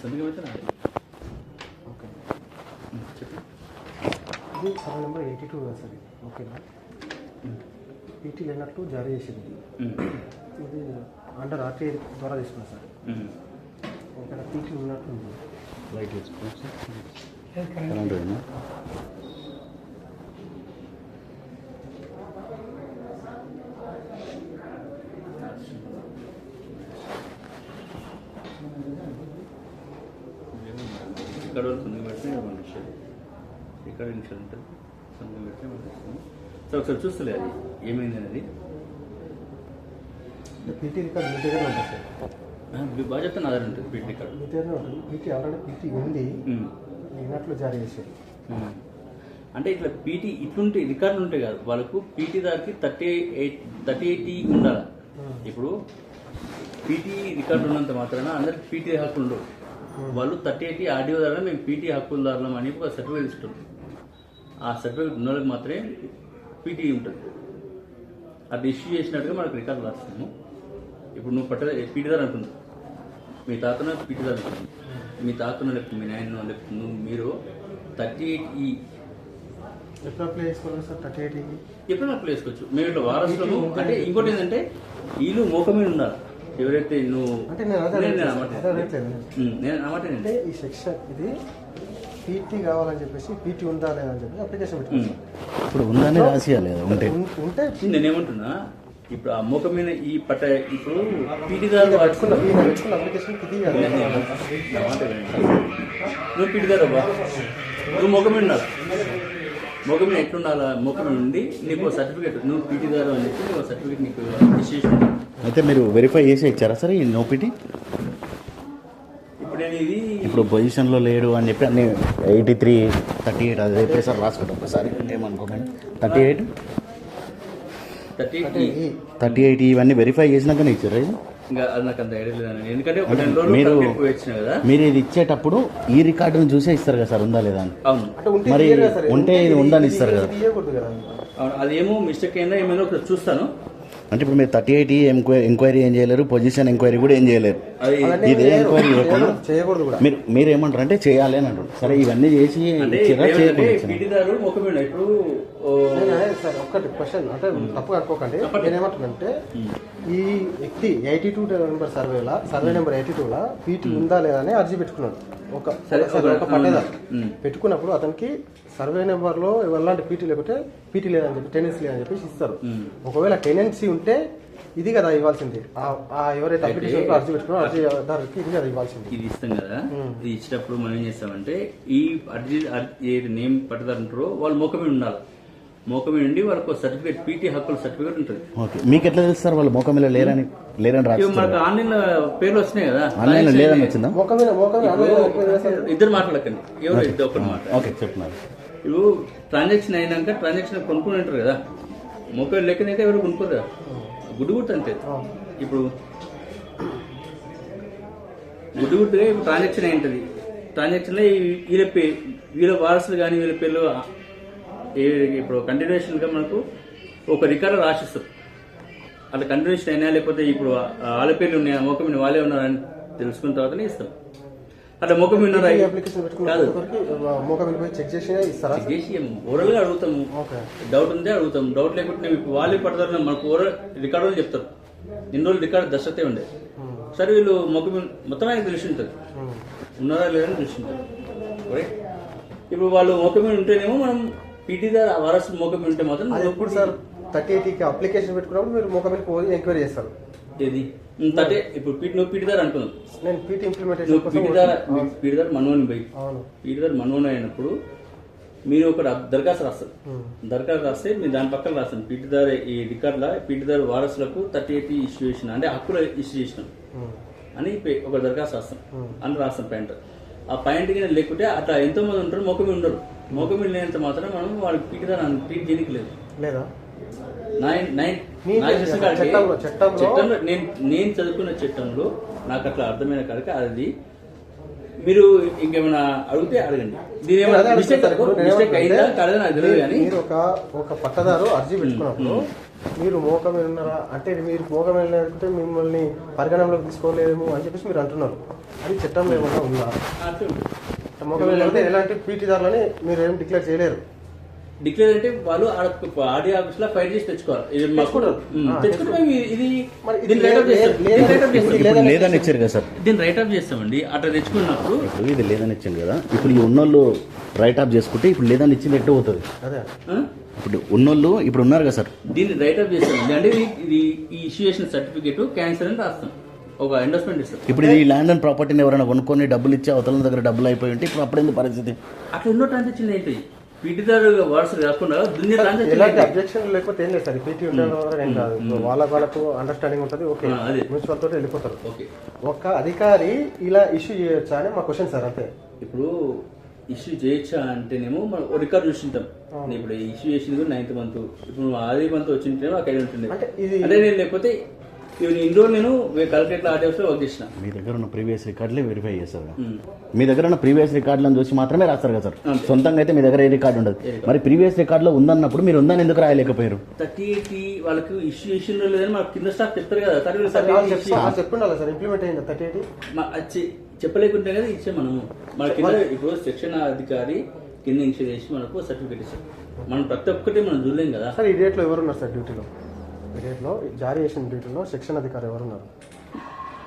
సంతకం అయితే నాది. ఓకే ఉమ్, చెప్పు ఇది సర్వే నెంబర్ ఎయిటీ టూ కదా సార్ ఇది. ఓకేనా పీటీ లేనట్టు జారీ చేసింది ఇది అండర్ ఆర్టీఐ ద్వారా తీసుకున్నా సార్. ఇక్కడ పీటీ ఉన్నట్టు ఉంది లైట్ వరకు సంతకం పెడితే మన విషయం ఇక్కడ నిమిషాలు ఉంటుంది సంతకం పెడితే సో ఒకసారి చూస్తలే అది ఏమైంది అనేది? పీటీ రికార్డ్ మీ దగ్గర ఉంటుంది సార్. బాగా చెప్తాను ఆధార్ ఉంటుంది పీటీ ఇక్కడ మీ దగ్గర ఉంటుంది. పీటీ ఆల్రెడీ పీటీ ఉంది. జారీ చేశారు. అంటే ఇట్లా పీటీ ఇట్లుంటే రికార్డులు ఉంటాయి కాదు. వాళ్ళకు పీటీ దానికి థర్టీ ఎయిట్ థర్టీ ఎయిటీ ఉండాలి. ఇప్పుడు పీటీ రికార్డు ఉన్నంత మాత్రాన అందరికి పీటీ హక్కు ఉండవు వాళ్ళు థర్టీ ఎయిటీ ఆడియో ద్వారా మేము పీటీ హక్కుదారులం అని ఒక సర్టిఫికేట్ ఇస్తాం ఆ సర్టిఫికేట్ ఉన్న వాళ్ళకి మాత్రమే పీటీ ఉంటుంది. అది ఇష్యూ చేసినట్టుగా మనకు రికార్డు రాస్తాము ఇప్పుడు నువ్వు పట్ట పీటీదారు అంటున్నావు మీ తాతను పీటీదారు అంటున్నావు మీ తాతను లేకపోతే మీ నాయన లేకపోతే నువ్వు మీరు థర్టీ ఎయిట్ ఈ ఎప్పుడు అప్లై చేసుకోవాలి సార్? థర్టీ ఎయిటీకి ఎప్పుడు నాకు వేసుకోవచ్చు మేము ఇట్లా వారసులము. అంటే ఇంకోటి ఏంటంటే వీళ్ళు మోక మీద ఉండాలి. ఎవరైతే నువ్వు అంటే నేను అదే నేను-. అన్నమాట. అంటే ఈ సెక్షన్ ఇది పీటీ కావాలని చెప్పేసి పీటీ ఉందా లేదా అని చెప్పి అప్లికేషన్ పెట్టుకున్నాను ఇప్పుడు ఉందని రాసియాలి ఉంటే. ఉంటే నేనేమంటున్నా ఇప్పుడు ఆ మీద ఈ పట్ట ఇప్పుడు పెట్టుకున్న ఈయన పెట్టుకున్న అప్లికేషన్ మాట వినండి. నువ్వు పీటీదారు బా నువ్వు మొగ మీద మీద ఎట్లుండాలా? మీద ఉండి నీకు సర్టిఫికేట్ నువ్వు పీటీదారు అని చెప్పి నీకు సర్టిఫికేట్ నీకు ఇచ్చేసి అయితే మీరు వెరిఫై చేసి ఇచ్చారా సరే ఈ నోపిటీ ఇప్పుడు నేను ఇది ఇప్పుడు పొజిషన్లో లేడు అని చెప్పి అన్ని ఎయిటీ త్రీ థర్టీ ఎయిట్ అది చెప్పి సార్ రాసుకుంటాం ఒకసారి. ఏమనుకోకండి? థర్టీ ఎయిట్ థర్టీ ఈ థర్టీ ఎయిట్ ఇవన్నీ వెరిఫై చేసినాకనే ఇచ్చారా ఇది? మీరు- మీరు ఇది ఇచ్చేటప్పుడు ఈ రికార్డును చూసే ఇస్తారు కదా సార్ ఉందా లేదా అని? అవును. అంటే ఉంటే మరి. ఉంటే ఇది ఉందని ఇస్తారు కదా. అదేమో మిస్టేక్ అయినా ఏమైనా ఒకసారి చూస్తాను. అంటే ఇప్పుడు మీరు థర్టీ ఎయిట్ ఎంక్వైరీ ఎంక్వైరీ ఏం చేయలేరు పొజిషన్ ఎంక్వైరీ కూడా ఏం చేయలేరు. ఇదే. ఎంక్వైరీ ఇవ్వకుండా చేయకూడదు కూడా. మీరు మీరు ఏమంటారు అంటే చేయాలి అని అంటారు సరే ఇవన్నీ చేసి ఇప్పుడు సార్ ఒక్కటి క్వశ్చన్ అంటే తప్పుగా అనుకోకండి నేను ఏమంటున్నానంటే ఈ వ్యక్తి ఎయిటీ టూ నెంబర్ సర్వేలా సర్వే నెంబర్ ఎయిటీ టూలా పీటీ ఉందా లేదా అని అర్జీ పెట్టుకున్నాడు. ఒక సరే, సరే, ఒక- ఉమ్. పెట్టుకున్నప్పుడు అతనికి సర్వే నెంబర్లో ఎలాంటి పీటీ లేకపోతే పీటీ లేదని చెప్పి టెనెన్సీ లేదని చెప్పేసి ఇస్తారు. ఒకవేళ టెనెన్సీ ఉంటే ఇది కదా ఇవ్వాల్సింది. ఎవరైతే అప్లికేషన్ అర్జీ పెట్టుకున్నారో అర్జీ దానికి ఇది కదా ఇవ్వాల్సింది. ఇది ఇస్తాం కదా. ఇది ఇచ్చేటప్పుడు మనం ఏం చేస్తామంటే ఈ అర్జీ నేమ్ పట్టదారు వాళ్ళు ముఖం మీద ఉండాలి. ముఖం మీద ఉండి వాళ్ళకు సర్టిఫికేట్ పీటీ హక్కుల సర్టిఫికేట్ ఉంటుంది. ఓకే. మీకు ఎట్లా తెలుసు సార్ వాళ్ళు మోకం మీద లేరని? లేరని రాస్తారు మనకు ఆన్లైన్లో పేర్లు వస్తున్నాయి కదా. ఆన్లైన్లో లేదని వచ్చిందా. ఇద్దరు మాట్లాడకండి. ఎవరు ఇద్దరు ఓకే చెప్తున్నారు ఇప్పుడు ట్రాన్సాక్షన్ అయినాక ట్రాన్సాక్షన్ కొనుక్కుని ఉంటారు కదా. మొక్క లెక్కనైతే ఎవరు కొనుక్కోరు కదా గుడ్డు గుర్తు అంతే. ఇప్పుడు గుడ్డు గుర్తుగా ఇప్పుడు ట్రాన్సాక్షన్ అయి ఉంటుంది. ట్రాన్సాక్షన్లో ఈ- వీళ్ళ పే వీళ్ళ వారసులు కానీ వీళ్ళ పేర్లు ఏ- ఇప్పుడు కంటిన్యూషన్గా మనకు ఒక రికార్డు రాసిస్తారు. అట్లా కంటిన్యూషన్ అయినా లేకపోతే ఇప్పుడు ఆ- వాళ్ళ పేర్లు ఉన్నాయా మొక్క మీద వాళ్ళే ఉన్నారని తెలుసుకున్న తర్వాతనే ఇస్తాం. అట్లా మొక్క మీద కాదు. చెక్ చేసి ఓరల్గా అడుగుతాము. డౌట్ ఉంటే అడుగుతాం డౌట్ లేకుంటే వాళ్ళే పడతారు మనకు ఓరల్ రికార్డు చెప్తారు. ఎన్ని రోజులు రికార్డు దశతే ఉండే. ఉమ్. సరే వీళ్ళు మొక్క మొత్తం ఆయన తెలిసి ఉంటుంది. ఉమ్. ఉన్నారా లేదని తెలిసి ఉంటుంది. ఇప్పుడు వాళ్ళు మొక్క మీద ఉంటేనేమో మనం పీటీ ద్వారా వారసు మీద ఉంటే మాత్రం అది ఎప్పుడు సార్? థర్టీ ఎయిటీకి అప్లికేషన్ పెట్టుకున్నప్పుడు మీరు ముఖం పోయి ఎంక్వైరీ చేస్తారు. ఏది? థర్టీ ఇప్పుడు పీటీ నువ్వు పీటీ ద్వారా అనుకున్నావు నేను పీటీ ఇంప్లిమెంటేషన్ నువ్వు కోసం పీటీ ద్వారా పీటీ ద్వారా మనోని పోయి. అవును. పీటీ ద్వారా మనోని అయినప్పుడు మీరు ఒక దరఖాస్తు రాస్తారు. దరఖాస్తు రాస్తే మీరు దాని పక్కన రాస్తాను పీటీదారు ఈ రికార్డుల పీటీదారు వారసులకు థర్టీ ఎయిట్ ఇష్యూ చేసిన అంటే హక్కులు ఇష్యూ చేసినాం. అని ఒక దరఖాస్తు రాస్తాం. అని రాస్తాం పాయింట్ ఆ పాయింట్ కింద లేకుంటే అట్లా ఎంతో మంది ఉంటారు మొక్క మీద ఉండరు. మొక్క మీద లేనంత మాత్రం మనం వాళ్ళకి పీటీదారు ట్రీట్ చేయడానికి లేదు. లేదా? నైన్ నైన్ చట్టంలో- నేను నేను చదువుకున్న చట్టంలో నాకు అట్లా అర్థమైన కాడికి అది మీరు ఇంకేమైనా అడిగితే అడగండి. మీరు ఒక ఒక పట్టదారు అర్జీ పెట్టుకున్నప్పుడు మీరు మోకమే ఉన్నారా అంటే మీరు మోకమే లేకపోతే మిమ్మల్ని పరిగణనలోకి తీసుకోలేము అని చెప్పేసి మీరు అంటున్నారు. అది చట్టంలో ఏమన్నా ఉందా. మోకమే లేకపోతే ఎలాంటి పీటీ దారులని మీరు ఏం డిక్లేర్ చేయలేరు. డిక్లేర్ అంటే వాళ్ళు ఆడ ఆడియో ఆఫీస్లో ఫైట్ చేసి తెచ్చుకోవాలి. ఇది మాకు- తెచ్చుకుంటే ఇది- లేదని ఇచ్చారు కదా సార్? దీన్ని రైట్ ఆఫ్ చేస్తామండి. అట్లా తెచ్చుకున్నప్పుడు ఇప్పుడు ఇది లేదని ఇచ్చింది కదా. ఇప్పుడు ఈ ఉన్నోళ్ళు రైట్ ఆఫ్ చేసుకుంటే ఇప్పుడు లేదని ఇచ్చింది ఎట్టు అవుతుంది. ఇప్పుడు ఉన్నోళ్ళు ఇప్పుడు ఉన్నారు కదా సార్. దీన్ని రైట్ ఆఫ్ చేస్తామండి. అంటే ఇది- ఈ ఇష్యూ చేసిన సర్టిఫికేట్ క్యాన్సర్ అని రాస్తాం. ఒక ఎండోస్మెంట్ ఇస్తాం. ఇప్పుడు ఇది ల్యాండ్ అండ్ ప్రాపర్టీని ఎవరైనా కొనుక్కొని డబ్బులు ఇచ్చి అవతల దగ్గర డబ్బులు అయిపోయి ఉంటే ఇప్పుడు అప్పుడేంది పరిస్థితి? అట్లా ఎన్నో ట్రాన్సాక్షన్ ఏంటి పీటీదారు వర్డ్స్ కాకుండా ఎలాంటి అబ్జెక్షన్ లేకపోతే ఏం లేదు సార్ పీటీ ఉండడం వల్ల ఏం కాదు. ఇప్పుడు వాళ్ళ వాళ్ళకు అండర్స్టాండింగ్ ఉంటుంది ఓకే. మున్సిపల్ తోటి వెళ్ళిపోతారు. ఓకే ఒక అధికారి ఇలా ఇష్యూ చేయొచ్చా అని మా క్వశ్చన్ సార్ అంతే. ఇప్పుడు ఇష్యూ చేయొచ్చా అంటేనేమో మనం ఒక రికార్డు చూసింటాం. ఇప్పుడు ఇష్యూ చేసింది కూడా నైన్త్ మంత్ ఇప్పుడు ఆది మంత్ వచ్చింటేమో అక్కడ ఉంటుంది అంటే నేను లేకపోతే ఇన్ని రోజులు నేను కలెక్టరేట్ ఆర్డీ ఆఫీస్లో వర్క్ చేసిన. మీ దగ్గర ఉన్న ప్రీవియస్ రికార్డులే వెరిఫై చేస్తారు. మీ దగ్గర ఉన్న ప్రీవియస్ రికార్డులను చూసి మాత్రమే రాస్తారు కదా సార్. సొంతంగా అయితే మీ దగ్గర ఏ రికార్డు ఉండదు. మరి ప్రీవియస్ రికార్డులో ఉందన్నప్పుడు మీరు ఉందని ఎందుకు రాయలేకపోయారు? థర్టీ ఎయిట్ వాళ్ళకి ఇష్యూ చేసిందో లేదని మాకు కింద స్టాఫ్ చెప్తారు కదా. సార్ వీళ్ళు సార్ 38 వాళ్ళు issue- చెప్తా- వాళ్ళు చెప్పుండాలి సార్. ఇంప్లిమెంట్ అయింది థర్టీ ఎయిట్ మా- అది చె- చెప్పలేకుంటే కదా ఇచ్చే మనము. మన కింద ఇప్పుడు సెక్షన్ అధికారి కింద ఇన్షూర్ చేసి మనకు సర్టిఫికేట్ ఇస్తారు మనం ప్రతి ఒక్కటి మనం చూడలేం కదా. సార్ ఈ డేట్లో ఎవరున్నారు సార్ డ్యూటీలో? పీరియడ్లో డేట్లో జారీ చేసిన డ్యూటీలో సెక్షన్ అధికారి ఎవరున్నారు?